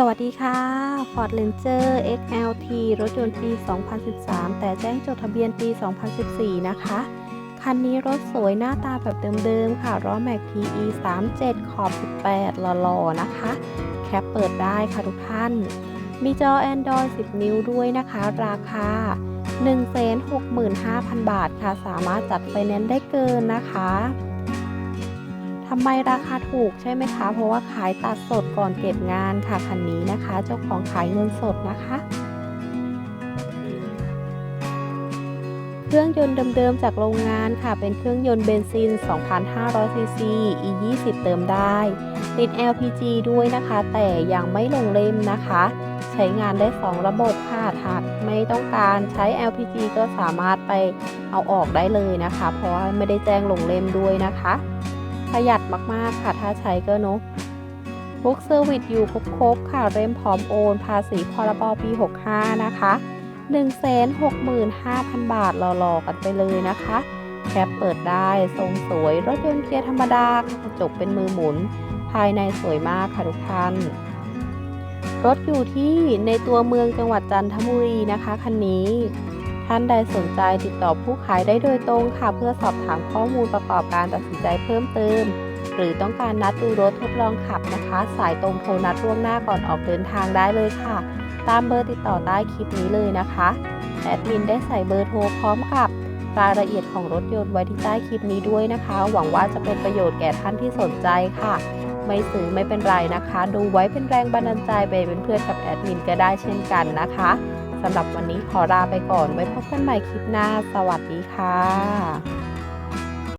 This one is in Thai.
สวัสดีค่ะ Ford Ranger XLT รถยนต์ปี 2013 แต่แจ้งจดทะเบียนปี 2014 นะคะ คันนี้รถสวยหน้าตาแบบเดิมๆ ค่ะล้อแม็ก TE 37 ขอบ 18 หล่อๆ นะคะ แคปเปิดได้ค่ะทุกท่าน มีจอ Android 10 นิ้วด้วยนะคะ ราคา 165,000 บาทค่ะ สามารถจัดไฟแนนซ์ได้เกินนะคะ ทำไมราคาถูกใช่ไหมคะ เพราะว่าขายตัดสดก่อนเก็บงานค่ะคันนี้นะคะ เจ้าของขายเงินสดนะคะ เครื่องยนต์เดิมๆจากโรงงานค่ะ เป็นเครื่องยนต์เบนซิน 2,500 ซีซี E20 เติมได้ ติด LPG ด้วยนะคะ แต่ยังไม่ลงเล่มนะคะ ใช้งานได้ 2 ระบบค่ะถ้าไม่ต้องการใช้ LPG ก็สามารถไปเอาออกได้เลยนะคะ เพราะว่าไม่ได้แจ้งลงเล่มด้วยนะคะ ประหยัดมากๆค่ะถ้าใช้ก็เนอะพวกเซอร์วิสอยู่ครบๆค่ะเริ่มพร้อมโอน ภาษีพรบปี 65 นะคะ165,000 บาทหล่อๆกันไปเลยนะคะ แคปเปิดได้ ทรงสวย รถยนต์เกียร์ธรรมดาค่ะกระจกเป็นมือหมุน ภายในสวยมากค่ะทุกท่าน รถอยู่ที่ในตัวเมืองจังหวัดจันทบุรีนะคะคันนี้ ท่านใดสนใจติดต่อผู้ขายได้โดยตรงค่ะ เพื่อสอบถามข้อมูลประกอบการตัดสินใจเพิ่มเติม หรือต้องการนัดดูรถทดลองขับนะคะ สายตรงโทรนัดล่วงหน้าก่อนออกเดินทางได้เลยค่ะ ตามเบอร์ติดต่อใต้คลิปนี้เลยนะคะแอดมินได้ใส่เบอร์โทรพร้อมกับรายละเอียดของรถยนต์ไว้ที่ใต้คลิปนี้ด้วยนะคะ หวังว่าจะเป็นประโยชน์แก่ท่านที่สนใจค่ะ ไม่ซื้อไม่เป็นไรนะคะ ดูไว้เป็นแรงบันดาลใจไปเป็นเพื่อนกับแอดมินก็ได้เช่นกันนะคะ สำหรับวันนี้ขอลาไปก่อน ไว้พบกันใหม่คลิปหน้า สวัสดีค่ะ